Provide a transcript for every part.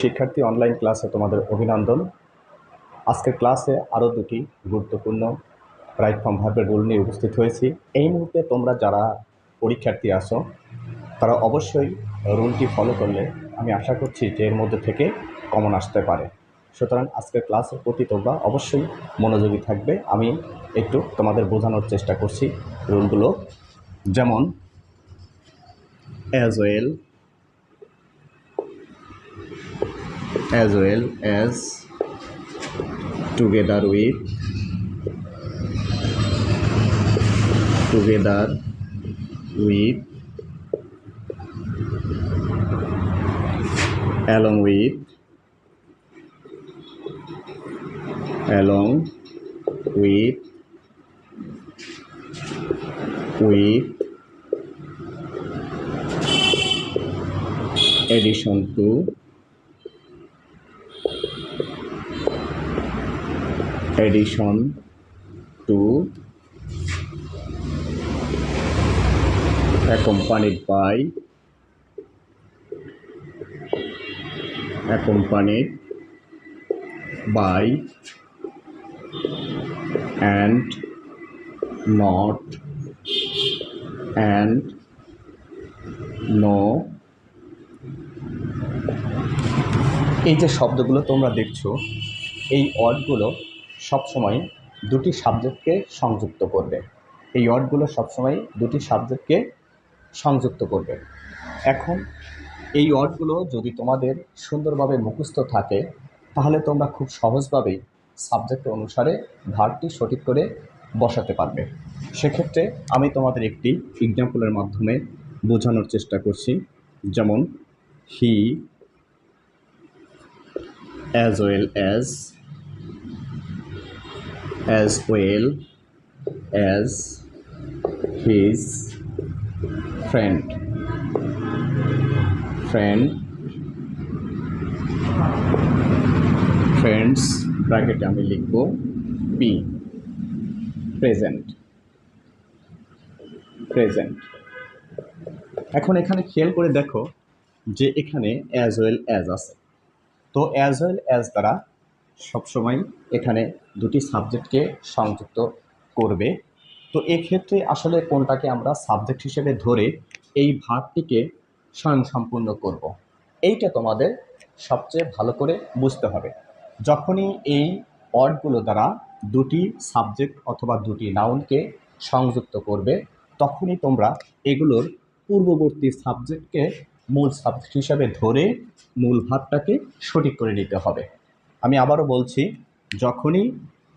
শিক্ষার্থী অনলাইন ক্লাসে তোমাদের অভিনন্দন। আজকের ক্লাসে আরও দুটি গুরুত্বপূর্ণ রাইট ভার্বের রুল নিয়ে উপস্থিত হয়েছি। এই মুহূর্তে তোমরা যারা পরীক্ষার্থী আসো তারা অবশ্যই রুলটি ফলো করলে আমি আশা করছি যে এর মধ্যে থেকে কমন আসতে পারে। সুতরাং আজকের ক্লাসের প্রতি তোমরা অবশ্যই মনোযোগী থাকবে। আমি একটু তোমাদের বোঝানোর চেষ্টা করছি রুলগুলো যেমন as well as well as together with together with along with along with with addition to addition to accompanied by accompanied by and not and no এই যে শব্দগুলো তোমরা দেখছ এই ওয়ার্ডগুলো সবসময় দুটি সাবজেক্টকে সংযুক্ত করবে। এই ওয়ার্ডগুলো সবসময় দুটি সাবজেক্টকে সংযুক্ত করবে। এখন এই ওয়ার্ডগুলো যদি তোমাদের সুন্দরভাবে মুখস্থ থাকে, তাহলে তোমরা খুব সহজভাবেই সাবজেক্ট অনুসারে ভার্বটি সঠিক করে বসাতে পারবে। সেক্ষেত্রে আমি তোমাদের একটি এক্সাম্পলের মাধ্যমে বোঝানোর চেষ্টা করছি। যেমন হি as well as as well as his friend. Friend. Friends ব্র্যাকেটে আমি লিখব পি প্রেজেন্ট প্রেজেন্ট এখন এখানে খেয়াল করে দেখো যে এখানে অ্যাজ ওয়েল অ্যাজ আছে। তো অ্যাজ ওয়েল অ্যাজ দ্বারা সবসময় এখানে দুটি সাবজেক্টকে সংযুক্ত করবে। তো এক্ষেত্রে আসলে কোনটাকে আমরা সাবজেক্ট হিসেবে ধরে এই ভাগটিকে স্বয়ংসম্পূর্ণ করব। এইটা তোমাদের সবচেয়ে ভালো করে বুঝতে হবে। যখনই এই ওয়ার্ডগুলো দ্বারা দুটি সাবজেক্ট অথবা দুটি নাউনকে সংযুক্ত করবে, তখনই তোমরা এগুলোর পূর্ববর্তী সাবজেক্টকে মূল সাবজেক্ট হিসাবে ধরে মূল ভাবটাকে সঠিক করে নিতে হবে। আমি আবারও বলছি, যখনই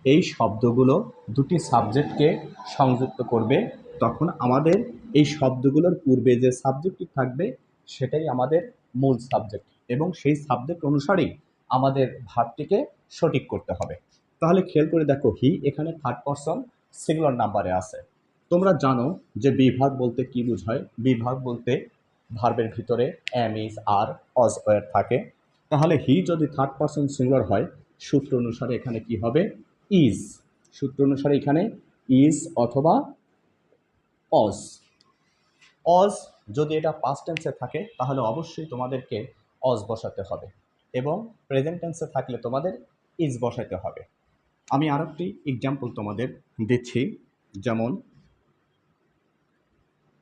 এই শব্দগুলো দুটি সাবজেক্টকে সংযুক্ত করবে, তখন আমাদের এই শব্দগুলোর পূর্বে যে সাবজেক্টটি থাকবে, সেটাই আমাদের মূল সাবজেক্ট এবং সেই সাবজেক্ট অনুসারেই আমাদের ভাবটিকে সঠিক করতে হবে। তাহলে খেয়াল করে দেখো হি এখানে থার্ড পারসন সিঙ্গুলার নাম্বারে আছে। তোমরা জানো যে বিভাগ বলতে কি বোঝায়? বিভাগ বলতে ভার্বের ভিতরে M is R Aja war থাকে। তাহলে হি যদি থার্ড পারসন সিঙ্গুলার হয়, সূত্র অনুসারে এখানে কি হবে? ইজ সূত্র অনুসারে এখানে ইজ অথবা অজ অজ যদি এটা পাস্ট টেন্সে থাকে, তাহলে অবশ্যই তোমাদেরকে অজ বসাতে হবে এবং প্রেজেন্ট টেন্সে থাকলে তোমাদের ইজ বসাতে হবে। আমি আর একটি এক্সাম্পল তোমাদের দিচ্ছি, যেমন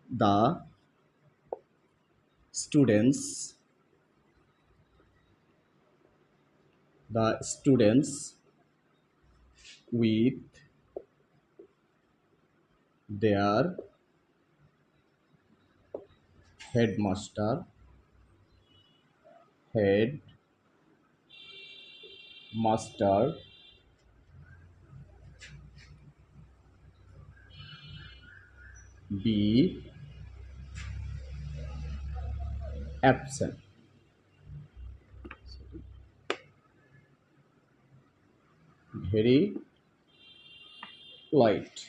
the students the students with their headmaster head master be absent. Very polite.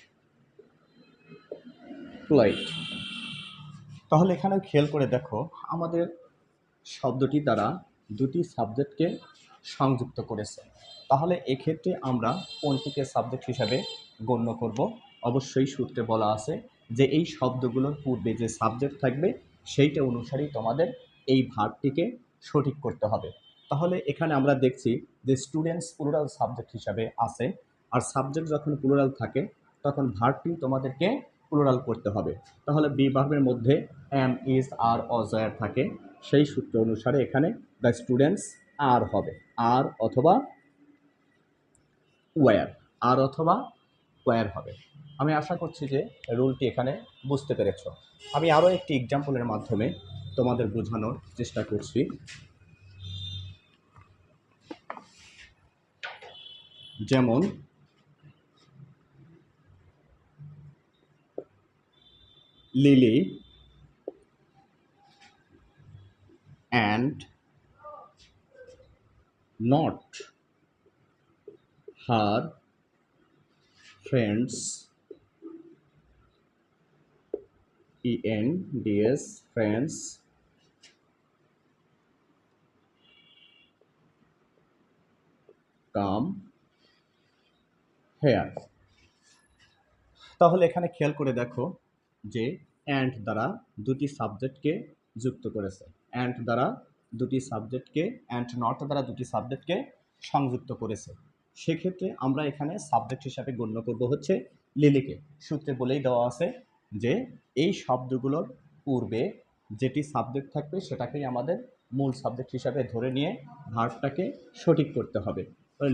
polite. তাহলে এখানে খেয়াল করে দেখো, আমাদের শব্দটি দ্বারা দুটি সাবজেক্টকে সংযুক্ত করেছে তাহলে এক্ষেত্রে আমরা কোনটিকে সাবজেক্ট হিসাবে গণ্য করব অবশ্যই সূত্রে বলা আছে যে এই শব্দগুলোর পূর্বে যে সাবজেক্ট থাকবে, সেইটা অনুসারেই তোমাদের এই ভার্বটিকে সঠিক করতে হবে তাহলে এখানে আমরা দেখছি যে স্টুডেন্টস প্লুরাল সাবজেক্ট হিসাবে আছে। আর সাবজেক্ট যখন প্লুরাল থাকে, তখন ভার্বটি তোমাদেরকে প্লুরাল করতে হবে। তাহলে বি ভার্বের মধ্যে এম ইজ আর অজয়ার থাকে। সেই সূত্র অনুসারে এখানে দ্য স্টুডেন্টস আর হবে। আর অথবা ওয়্যার আর অথবা ওয়্যার হবে। আমি আশা করছি যে রুলটি এখানে বুঝতে পেরেছ। আমি আরও একটি এক্সাম্পলের মাধ্যমে তোমাদের বোঝানোর চেষ্টা করছি। যেমন Lily and not her friends E N D S friends come here. তাহলে এখানে খেয়াল করে দেখো যে অ্যান্ড দ্বারা দুটি সাবজেক্টকে যুক্ত করেছে। অ্যান্ড দ্বারা দুটি সাবজেক্টকে অ্যান্ড নট দ্বারা দুটি সাবজেক্টকে সংযুক্ত করেছে। সেক্ষেত্রে আমরা এখানে সাবজেক্ট হিসাবে গণ্য করব হচ্ছে লিলিকে। সূত্রে বলেই দেওয়া আছে যে এই শব্দগুলোর পূর্বে যেটি সাবজেক্ট থাকবে সেটাকেই আমাদের মূল সাবজেক্ট হিসাবে ধরে নিয়ে ভার্বটাকে সঠিক করতে হবে।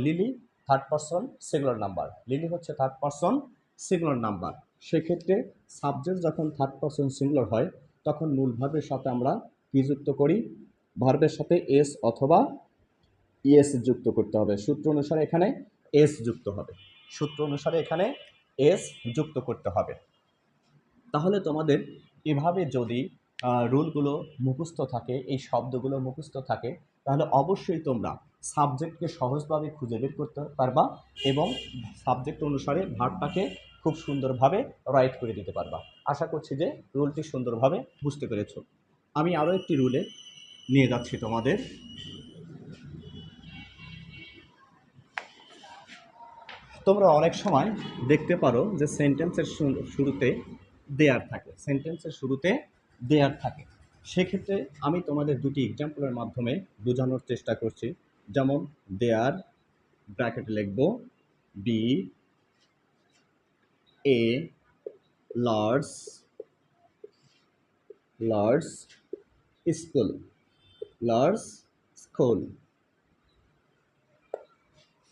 Lily third person singular number Lily হচ্ছে থার্ড পারসন সিঙ্গুলার নাম্বার সেক্ষেত্রে সাবজেক্ট যখন থার্ড পারসন সিঙ্গুলার হয়, তখন মূল ভার্বের সাথে আমরা কী যুক্ত করি? ভার্বের সাথে এস অথবা ইএস যুক্ত করতে হবে। সূত্র অনুসারে এখানে এস যুক্ত হবে। সূত্র অনুসারে এখানে এস যুক্ত করতে হবে। তাহলে তোমাদের এভাবে যদি রুলগুলো মুখস্থ থাকে, এই শব্দগুলো মুখস্থ থাকে, তাহলে অবশ্যই তোমরা সাবজেক্টকে সহজভাবে খুঁজে বের করতে পারবা এবং সাবজেক্ট অনুসারে ভার্বটাকে খুব সুন্দরভাবে রাইট করে দিতে পারবা। আশা করছি যে রুলটি সুন্দরভাবে বুঝতে পেরেছ। আমি আরও একটি রুলে নিয়ে যাচ্ছি তোমাদের। তোমরা অনেক সময় দেখতে পারো যে সেন্টেন্সের শুরুতে দেয়ার থাকে। সেন্টেন্সের শুরুতে দেয়ার থাকে। সেক্ষেত্রে আমি তোমাদের দুটি এক্সাম্পলের মাধ্যমে বোঝানোর চেষ্টা করছি। যেমন দেয়ার ব্র্যাকেট লিখব be a large large school large school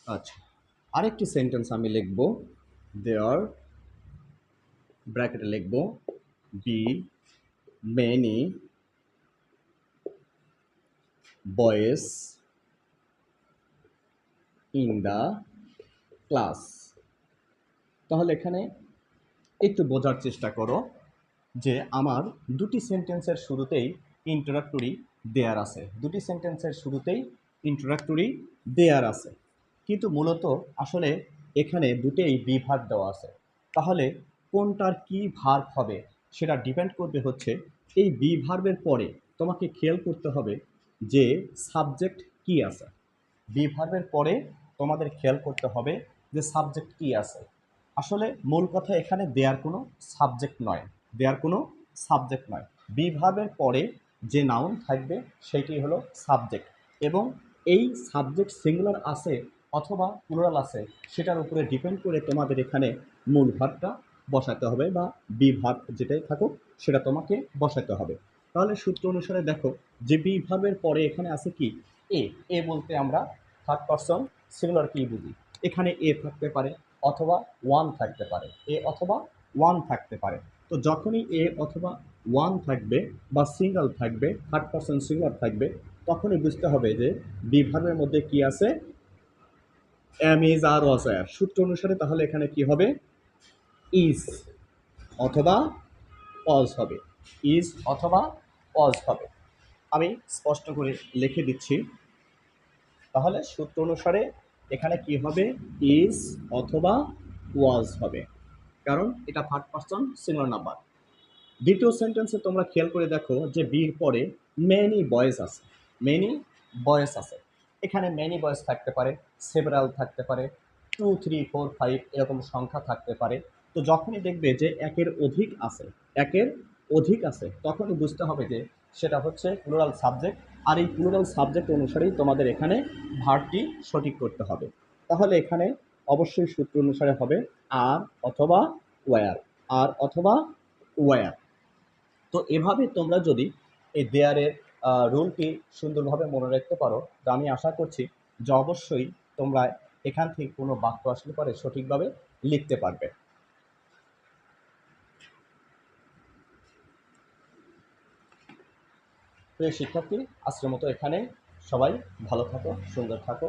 আচ্ছা আরেকটি সেন্টেন্স আমি লিখব দেয়ার ব্র্যাকেটে লিখব be many boys in the class তাহলে এখানে একটু বোঝার চেষ্টা করো যে আমার দুটি সেন্টেন্সের শুরুতেই ইন্টারাক্টরি দেয়ার আছে। দুটি সেন্টেন্সের শুরুতেই ইন্টারাক্টরি দেয়ার আছে। কিন্তু মূলত আসলে এখানে দুটেই বিভাগ দেওয়া আছে। তাহলে কোনটার কি ভার্ব হবে সেটা ডিপেন্ড করবে হচ্ছে এই বি ভার্বের পরে তোমাকে খেয়াল করতে হবে যে সাবজেক্ট কি আছে। বি ভার্বের পরে তোমাদের খেয়াল করতে হবে যে সাবজেক্ট কি আছে। আসলে মূল কথা এখানে দেয়ার কোনো সাবজেক্ট নয়। দেয়ার কোনো সাবজেক্ট নয়। বিভাবের পরে যে নাউন থাকবে সেটি হলো সাবজেক্ট এবং এই সাবজেক্ট সিঙ্গুলার আছে অথবা প্লুরাল আছে, সেটার উপরে ডিপেন্ড করে তোমাদের এখানে মূল ভাবটা বসাতে হবে বা বি ভাব যেটাই থাকুক, সেটা তোমাকে বসাতে হবে। তাহলে সূত্র অনুসারে দেখো, যে বিভাবের পরে এখানে আছে কি? এ এ বলতে আমরা থার্ড পারসন সিঙ্গুলার কি বুঝি? এখানে এ থাকতে পারে অথবা ওয়ান থাকতে পারে। এ অথবা ওয়ান থাকতে পারে। তো যখনই এ অথবা ওয়ান থাকবে বা সিঙ্গেল থাকবে থার্ড পারসন সিঙ্গুলার থাকবে, তখনই বুঝতে হবে যে বিভাগের মধ্যে কি আছে? এম ইজ আর ওয়াজ আর সূত্র অনুসারে তাহলে এখানে কি হবে? ইজ অথবা অজ হবে। ইজ অথবা অজ হবে। আমি স্পষ্ট করে লিখে দিচ্ছি। তাহলে সূত্র অনুসারে এখানে কি হবে? ইজ অথবা ওয়াজ হবে। কারণ এটা থার্ড পার্সন সিঙ্গুলার নাম্বার দ্বিতীয় সেন্টেন্সে তোমরা খেয়াল করে দেখো যে বির পরে মেনি বয়েস আছে। মেনি বয়েস আছে। এখানে মেনি বয়েস থাকতে পারে সেভারাল থাকতে পারে টু থ্রি ফোর ফাইভ এরকম সংখ্যা থাকতে পারে। তো যখনই দেখবে যে একের অধিক আছে, একের অধিক আছে, তখনই বুঝতে হবে যে সেটা হচ্ছে প্লুরাল সাবজেক্ট আর এই প্লুরাল সাবজেক্ট অনুসারেই তোমাদের এখানে ভারটি সঠিক করতে হবে। তাহলে এখানে অবশ্যই সূত্র অনুসারে হবে আর অথবা ওয়ার আর অথবা ওয়ার তো এভাবে তোমরা যদি এই দেয়ারের রুলটি সুন্দরভাবে মনে রাখতে পারো, তো আমি আশা করছি যে অবশ্যই তোমরা এখান থেকে কোনো বাক্য আসলে পরে সঠিকভাবে লিখতে পারবে। প্রিয় শিক্ষার্থী আজকের মতো এখানে সবাই ভালো থাকো সুন্দর থাকো।